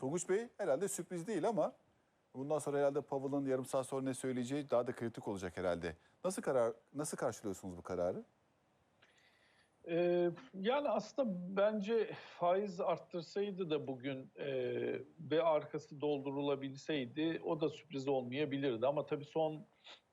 Tonguç Bey herhalde sürpriz değil ama bundan sonra herhalde Powell'ın yarım saat sonra ne söyleyeceği daha da kritik olacak herhalde. Nasıl karar nasıl karşılıyorsunuz bu kararı? Ee, yani aslında bence faiz arttırsaydı da bugün e, ve arkası doldurulabilseydi o da sürpriz olmayabilirdi. Ama tabii son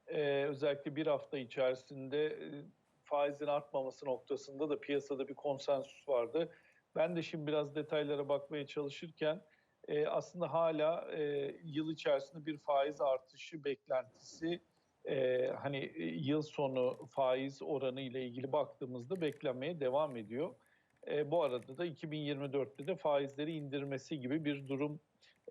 e, özellikle bir hafta içerisinde e, faizin artmaması noktasında da piyasada bir konsensus vardı. Ben de şimdi biraz detaylara bakmaya çalışırken e, aslında hala e, yıl içerisinde bir faiz artışı beklentisi e, hani e, yıl sonu faiz oranı ile ilgili baktığımızda beklenmeye devam ediyor. E, bu arada da 2024'te de faizleri indirmesi gibi bir durum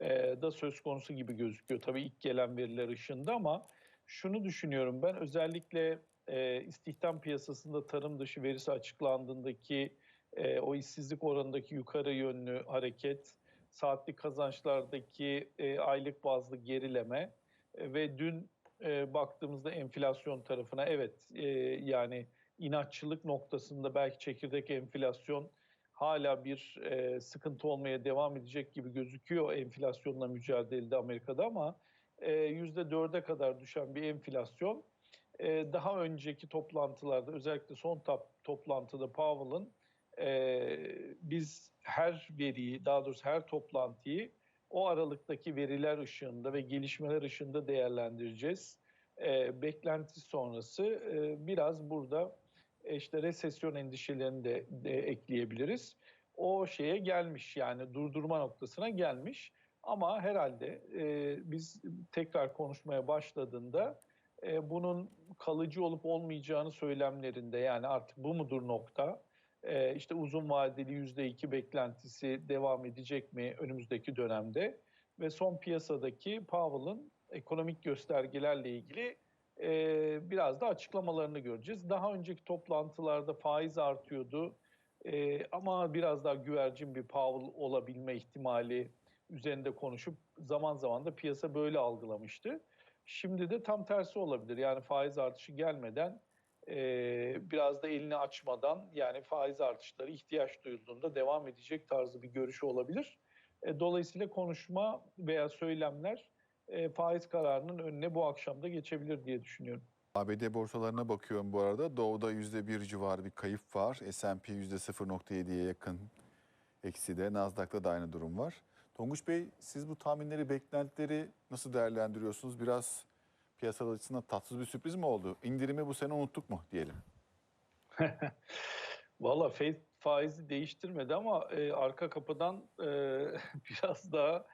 e, da söz konusu gibi gözüküyor. Tabii ilk gelen veriler ışığında ama şunu düşünüyorum ben özellikle e, istihdam piyasasında tarım dışı verisi açıklandığındaki e, o işsizlik oranındaki yukarı yönlü hareket, saatlik kazançlardaki e, aylık bazlı gerileme e, ve dün e, baktığımızda enflasyon tarafına evet e, yani inatçılık noktasında belki çekirdek enflasyon hala bir e, sıkıntı olmaya devam edecek gibi gözüküyor enflasyonla mücadelede Amerika'da ama e, %4'e kadar düşen bir enflasyon e, daha önceki toplantılarda özellikle son top, toplantıda Powell'ın e, biz her veriyi daha doğrusu her toplantıyı o aralıktaki veriler ışığında ve gelişmeler ışığında değerlendireceğiz. E, beklenti sonrası e, biraz burada e, işte resesyon endişelerini de, de ekleyebiliriz. O şeye gelmiş yani durdurma noktasına gelmiş. Ama herhalde e, biz tekrar konuşmaya başladığında e, bunun kalıcı olup olmayacağını söylemlerinde yani artık bu mudur nokta? E, işte uzun vadeli %2 beklentisi devam edecek mi önümüzdeki dönemde? Ve son piyasadaki Powell'ın ekonomik göstergelerle ilgili e, biraz da açıklamalarını göreceğiz. Daha önceki toplantılarda faiz artıyordu e, ama biraz daha güvercin bir Powell olabilme ihtimali üzerinde konuşup zaman zaman da piyasa böyle algılamıştı. Şimdi de tam tersi olabilir. Yani faiz artışı gelmeden biraz da elini açmadan yani faiz artışları ihtiyaç duyulduğunda devam edecek tarzı bir görüşü olabilir. E, dolayısıyla konuşma veya söylemler e, faiz kararının önüne bu akşam da geçebilir diye düşünüyorum. ABD borsalarına bakıyorum bu arada. Doğu'da %1 civarı bir kayıp var. S&P %0.7'ye yakın ekside. Nasdaq'ta da aynı durum var. Tonguç Bey siz bu tahminleri, beklentileri nasıl değerlendiriyorsunuz? Biraz piyasalar açısından tatsız bir sürpriz mi oldu? İndirimi bu sene unuttuk mu diyelim? Valla Fed faizi değiştirmedi ama e, arka kapıdan e, biraz daha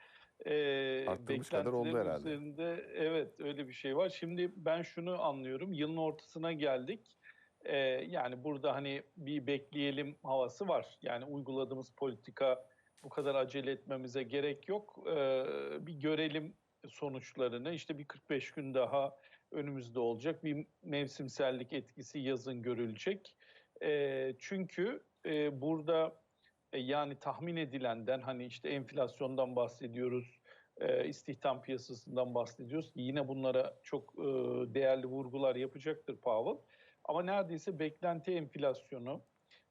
e, Arttırmış kadar oldu herhalde. üzerinde evet öyle bir şey var. Şimdi ben şunu anlıyorum. Yılın ortasına geldik. E, yani burada hani bir bekleyelim havası var. Yani uyguladığımız politika bu kadar acele etmemize gerek yok. E, bir görelim sonuçlarını. İşte bir 45 gün daha önümüzde olacak. Bir mevsimsellik etkisi yazın görülecek. E, çünkü e, burada e, yani tahmin edilenden hani işte enflasyondan bahsediyoruz, e, istihdam piyasasından bahsediyoruz. Yine bunlara çok e, değerli vurgular yapacaktır Powell. Ama neredeyse beklenti enflasyonu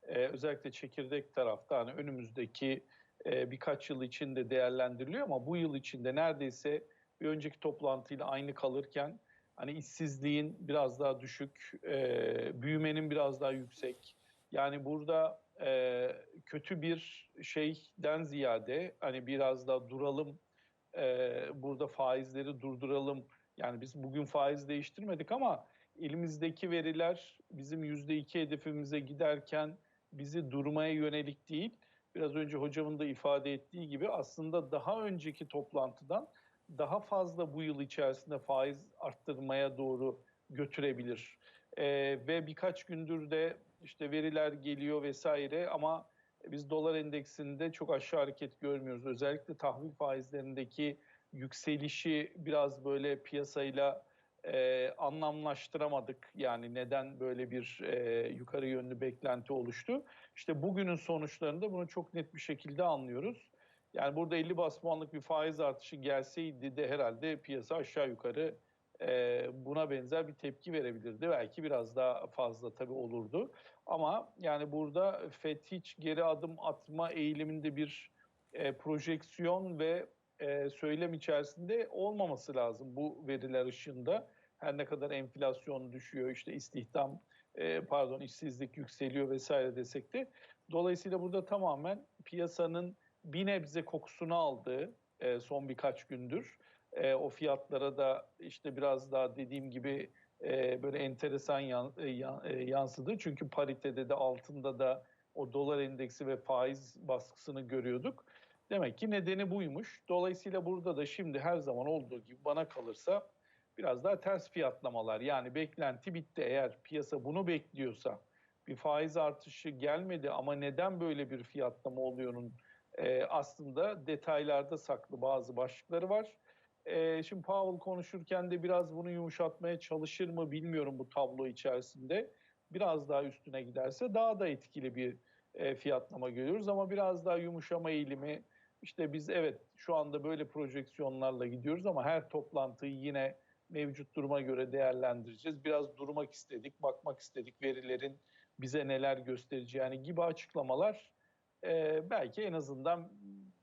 e, özellikle çekirdek tarafta hani önümüzdeki e, birkaç yıl içinde değerlendiriliyor ama bu yıl içinde neredeyse bir önceki toplantıyla aynı kalırken hani işsizliğin biraz daha düşük, e, büyümenin biraz daha yüksek. Yani burada e, kötü bir şeyden ziyade hani biraz daha duralım, e, burada faizleri durduralım. Yani biz bugün faiz değiştirmedik ama elimizdeki veriler bizim yüzde iki hedefimize giderken bizi durmaya yönelik değil. Biraz önce hocamın da ifade ettiği gibi aslında daha önceki toplantıdan daha fazla bu yıl içerisinde faiz arttırmaya doğru götürebilir. Ee, ve birkaç gündür de işte veriler geliyor vesaire ama biz dolar endeksinde çok aşağı hareket görmüyoruz. Özellikle tahvil faizlerindeki yükselişi biraz böyle piyasayla e, anlamlaştıramadık. Yani neden böyle bir e, yukarı yönlü beklenti oluştu? İşte bugünün sonuçlarında bunu çok net bir şekilde anlıyoruz. Yani burada 50 bas puanlık bir faiz artışı gelseydi de herhalde piyasa aşağı yukarı e, buna benzer bir tepki verebilirdi. Belki biraz daha fazla tabii olurdu. Ama yani burada FED hiç geri adım atma eğiliminde bir e, projeksiyon ve e, söylem içerisinde olmaması lazım bu veriler ışığında. Her ne kadar enflasyon düşüyor, işte istihdam, e, pardon işsizlik yükseliyor vesaire desek de. Dolayısıyla burada tamamen piyasanın bir nebze kokusunu aldığı e, son birkaç gündür. E, o fiyatlara da işte biraz daha dediğim gibi e, böyle enteresan e, yan- e, yansıdı. Çünkü paritede de altında da o dolar endeksi ve faiz baskısını görüyorduk. Demek ki nedeni buymuş. Dolayısıyla burada da şimdi her zaman olduğu gibi bana kalırsa biraz daha ters fiyatlamalar. Yani beklenti bitti. Eğer piyasa bunu bekliyorsa bir faiz artışı gelmedi ama neden böyle bir fiyatlama oluyorun e, aslında detaylarda saklı bazı başlıkları var. E, şimdi Powell konuşurken de biraz bunu yumuşatmaya çalışır mı bilmiyorum bu tablo içerisinde. Biraz daha üstüne giderse daha da etkili bir e, fiyatlama görüyoruz ama biraz daha yumuşama eğilimi işte biz evet şu anda böyle projeksiyonlarla gidiyoruz ama her toplantıyı yine mevcut duruma göre değerlendireceğiz. Biraz durmak istedik, bakmak istedik verilerin bize neler göstereceğini gibi açıklamalar e, belki en azından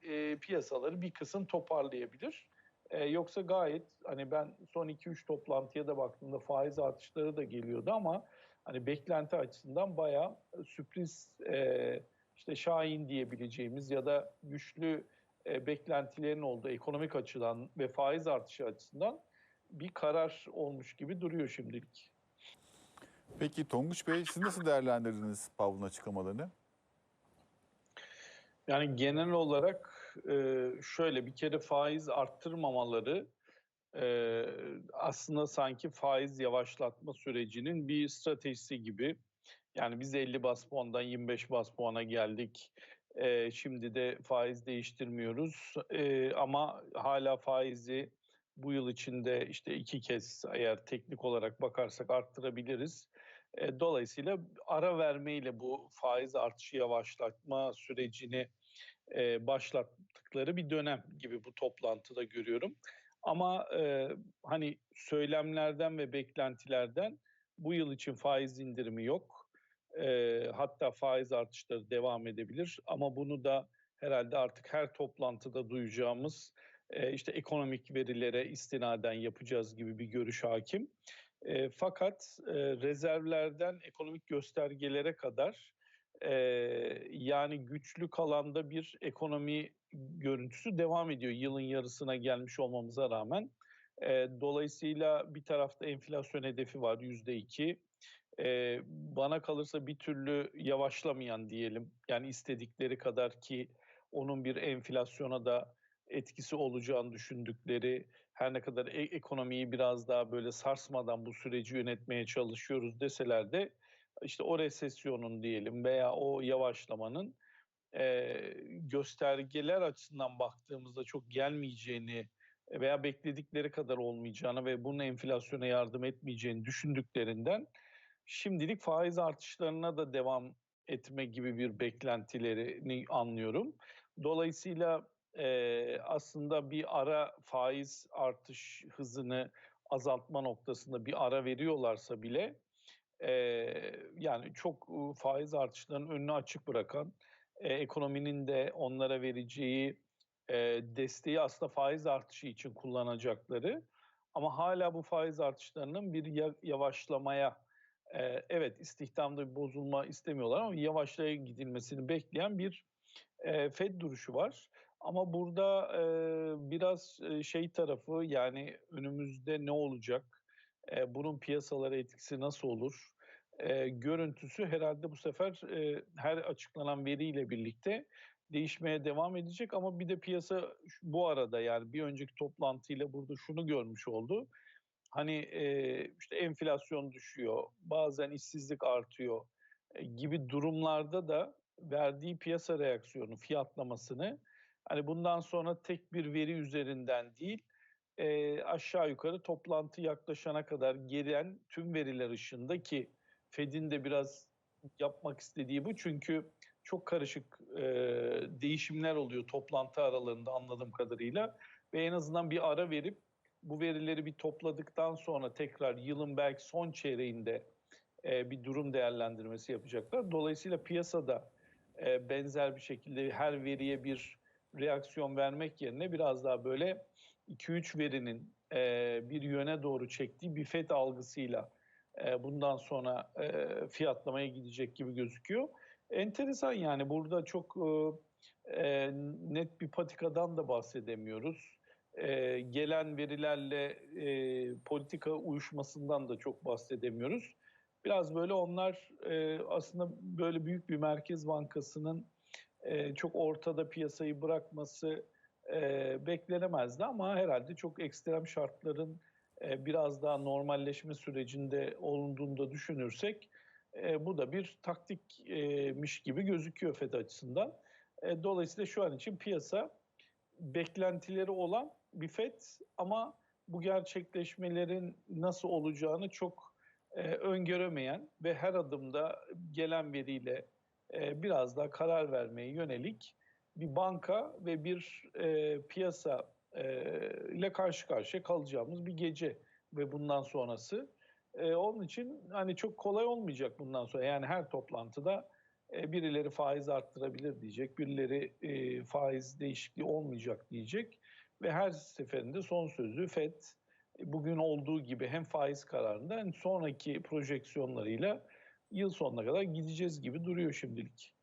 e, piyasaları bir kısım toparlayabilir. E, yoksa gayet hani ben son 2-3 toplantıya da baktığımda faiz artışları da geliyordu ama hani beklenti açısından bayağı sürpriz e, işte şahin diyebileceğimiz ya da güçlü e, beklentilerin olduğu ekonomik açıdan ve faiz artışı açısından bir karar olmuş gibi duruyor şimdilik. Peki Tonguç Bey siz nasıl değerlendirdiniz Powell'ın açıklamalarını? Yani genel olarak e, şöyle bir kere faiz arttırmamaları e, aslında sanki faiz yavaşlatma sürecinin bir stratejisi gibi. Yani biz 50 bas puandan 25 bas puana geldik. E, şimdi de faiz değiştirmiyoruz ama hala faizi bu yıl içinde işte iki kez eğer teknik olarak bakarsak arttırabiliriz. E, dolayısıyla ara vermeyle bu faiz artışı yavaşlatma sürecini e, başlattıkları bir dönem gibi bu toplantıda görüyorum. Ama e, hani söylemlerden ve beklentilerden bu yıl için faiz indirimi yok. E, hatta faiz artışları devam edebilir. Ama bunu da herhalde artık her toplantıda duyacağımız e, işte ekonomik verilere istinaden yapacağız gibi bir görüş hakim. E, fakat e, rezervlerden ekonomik göstergelere kadar e, yani güçlü kalanda bir ekonomi görüntüsü devam ediyor yılın yarısına gelmiş olmamıza rağmen. E, dolayısıyla bir tarafta enflasyon hedefi var yüzde iki. E, bana kalırsa bir türlü yavaşlamayan diyelim. Yani istedikleri kadar ki onun bir enflasyona da etkisi olacağını düşündükleri her ne kadar e- ekonomiyi biraz daha böyle sarsmadan bu süreci yönetmeye çalışıyoruz deseler de işte o resesyonun diyelim veya o yavaşlamanın e, göstergeler açısından baktığımızda çok gelmeyeceğini veya bekledikleri kadar olmayacağını ve bunun enflasyona yardım etmeyeceğini düşündüklerinden şimdilik faiz artışlarına da devam etme gibi bir beklentilerini anlıyorum. Dolayısıyla e, aslında bir ara faiz artış hızını azaltma noktasında bir ara veriyorlarsa bile e, yani çok faiz artışlarının önünü açık bırakan e, ekonominin de onlara vereceği e, desteği aslında faiz artışı için kullanacakları ama hala bu faiz artışlarının bir ya- yavaşlamaya e, evet istihdamda bir bozulma istemiyorlar ama yavaşlaya gidilmesini bekleyen bir e, Fed duruşu var. Ama burada e, biraz şey tarafı yani önümüzde ne olacak? E, bunun piyasalara etkisi nasıl olur? E, görüntüsü herhalde bu sefer e, her açıklanan veriyle birlikte değişmeye devam edecek ama bir de piyasa bu arada yani bir önceki toplantıyla burada şunu görmüş oldu. Hani e, işte enflasyon düşüyor, bazen işsizlik artıyor e, gibi durumlarda da verdiği piyasa reaksiyonu, fiyatlamasını hani bundan sonra tek bir veri üzerinden değil e, aşağı yukarı toplantı yaklaşana kadar gelen tüm veriler ışığında ki Fed'in de biraz yapmak istediği bu çünkü çok karışık e, değişimler oluyor toplantı aralarında anladığım kadarıyla ve en azından bir ara verip bu verileri bir topladıktan sonra tekrar yılın belki son çeyreğinde e, bir durum değerlendirmesi yapacaklar. Dolayısıyla piyasada e, benzer bir şekilde her veriye bir reaksiyon vermek yerine biraz daha böyle 2-3 verinin e, bir yöne doğru çektiği bir FED algısıyla e, bundan sonra e, fiyatlamaya gidecek gibi gözüküyor. Enteresan yani burada çok e, e, net bir patikadan da bahsedemiyoruz. E, gelen verilerle e, politika uyuşmasından da çok bahsedemiyoruz. Biraz böyle onlar e, aslında böyle büyük bir merkez bankasının e, çok ortada piyasayı bırakması e, beklenemezdi ama herhalde çok ekstrem şartların e, biraz daha normalleşme sürecinde olunduğunda düşünürsek e, bu da bir taktikmiş gibi gözüküyor FED açısından. Dolayısıyla şu an için piyasa beklentileri olan bir FED ama bu gerçekleşmelerin nasıl olacağını çok öngöremeyen ve her adımda gelen veriyle e, biraz daha karar vermeye yönelik bir banka ve bir e, piyasa e, ile karşı karşıya kalacağımız bir gece ve bundan sonrası. E, onun için hani çok kolay olmayacak bundan sonra. Yani her toplantıda e, birileri faiz arttırabilir diyecek, birileri e, faiz değişikliği olmayacak diyecek ve her seferinde son sözü FED bugün olduğu gibi hem faiz kararında hem sonraki projeksiyonlarıyla yıl sonuna kadar gideceğiz gibi duruyor şimdilik.